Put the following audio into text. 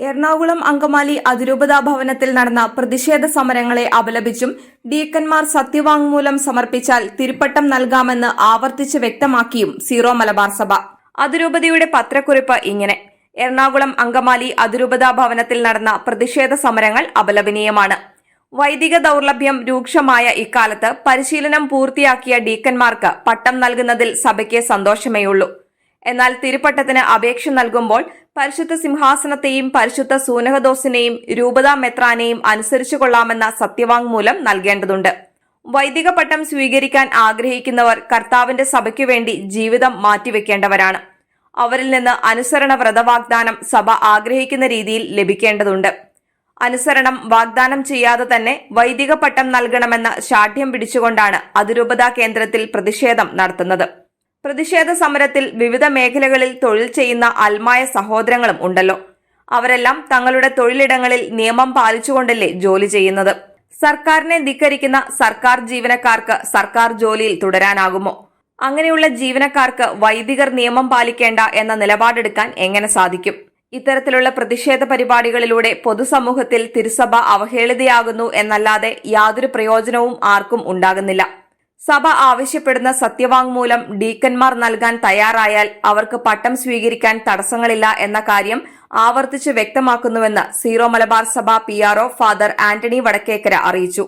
എറണാകുളം അങ്കമാലി അതിരൂപതാ ഭവനത്തിൽ നടന്ന പ്രതിഷേധ സമരങ്ങളെ അപലപിച്ചും ഡീക്കന്മാർ സത്യവാങ്മൂലം സമർപ്പിച്ചാൽ തിരുപ്പട്ടം നൽകാമെന്ന് ആവർത്തിച്ച് വ്യക്തമാക്കിയും സീറോ മലബാർ സഭ. അതിരൂപതയുടെ പത്രക്കുറിപ്പ് ഇങ്ങനെ. എറണാകുളം അങ്കമാലി അതിരൂപതാ ഭവനത്തിൽ നടന്ന പ്രതിഷേധ സമരങ്ങൾ അപലപനീയമാണ്. വൈദിക ദൌർലഭ്യം രൂക്ഷമായ ഇക്കാലത്ത് പരിശീലനം പൂർത്തിയാക്കിയ ഡീക്കന്മാർക്ക് പട്ടം നൽകുന്നതിൽ സഭയ്ക്ക് സന്തോഷമേയുള്ളൂ. എന്നാൽ തിരുപ്പട്ടത്തിന് അപേക്ഷ നൽകുമ്പോൾ പരിശുദ്ധ സിംഹാസനത്തെയും പരിശുദ്ധ സൂനഹദോസിനെയും രൂപതാ മെത്രാനെയും അനുസരിച്ചു കൊള്ളാമെന്ന സത്യവാങ്മൂലം നൽകേണ്ടതുണ്ട്. വൈദിക പട്ടം സ്വീകരിക്കാൻ ആഗ്രഹിക്കുന്നവർ കർത്താവിന്റെ സഭയ്ക്കു വേണ്ടി ജീവിതം മാറ്റിവെക്കേണ്ടവരാണ്. അവരിൽ നിന്ന് അനുസരണ വ്രതവാഗ്ദാനം സഭ ആഗ്രഹിക്കുന്ന രീതിയിൽ ലഭിക്കേണ്ടതുണ്ട്. അനുസരണം വാഗ്ദാനം ചെയ്യാതെ തന്നെ വൈദിക പട്ടം നൽകണമെന്ന ശാഠ്യം പിടിച്ചുകൊണ്ടാണ് അതിരൂപതാ കേന്ദ്രത്തിൽ പ്രതിഷേധം നടത്തുന്നത്. പ്രതിഷേധ സമരത്തിൽ വിവിധ മേഖലകളിൽ തൊഴിൽ ചെയ്യുന്ന അൽമായ സഹോദരങ്ങളും ഉണ്ടല്ലോ. അവരെല്ലാം തങ്ങളുടെ തൊഴിലിടങ്ങളിൽ നിയമം പാലിച്ചുകൊണ്ടല്ലേ ജോലി ചെയ്യുന്നത്. സർക്കാരിനെ ധിക്കരിക്കുന്ന സർക്കാർ ജീവനക്കാർക്ക് സർക്കാർ ജോലിയിൽ തുടരാനാകുമോ? അങ്ങനെയുള്ള ജീവനക്കാർക്ക് വൈദികർ നിയമം പാലിക്കേണ്ട എന്ന നിലപാടെടുക്കാൻ എങ്ങനെ സാധിക്കും? ഇത്തരത്തിലുള്ള പ്രതിഷേധ പരിപാടികളിലൂടെ പൊതുസമൂഹത്തിൽ തിരുസഭ അവഹേളിതയാകുന്നു എന്നല്ലാതെ യാതൊരു പ്രയോജനവും ആർക്കും ഉണ്ടാകുന്നില്ല. സഭ ആവശ്യപ്പെടുന്ന സത്യവാങ്മൂലം ഡീക്കന്മാർ നൽകാൻ തയ്യാറായാൽ അവർക്ക് പട്ടം സ്വീകരിക്കാൻ തടസ്സങ്ങളില്ല എന്ന കാര്യം ആവർത്തിച്ച് വ്യക്തമാക്കുന്നുവെന്ന് സീറോ മലബാർ സഭ പി ഫാദർ ആന്റണി വടക്കേക്കര അറിയിച്ചു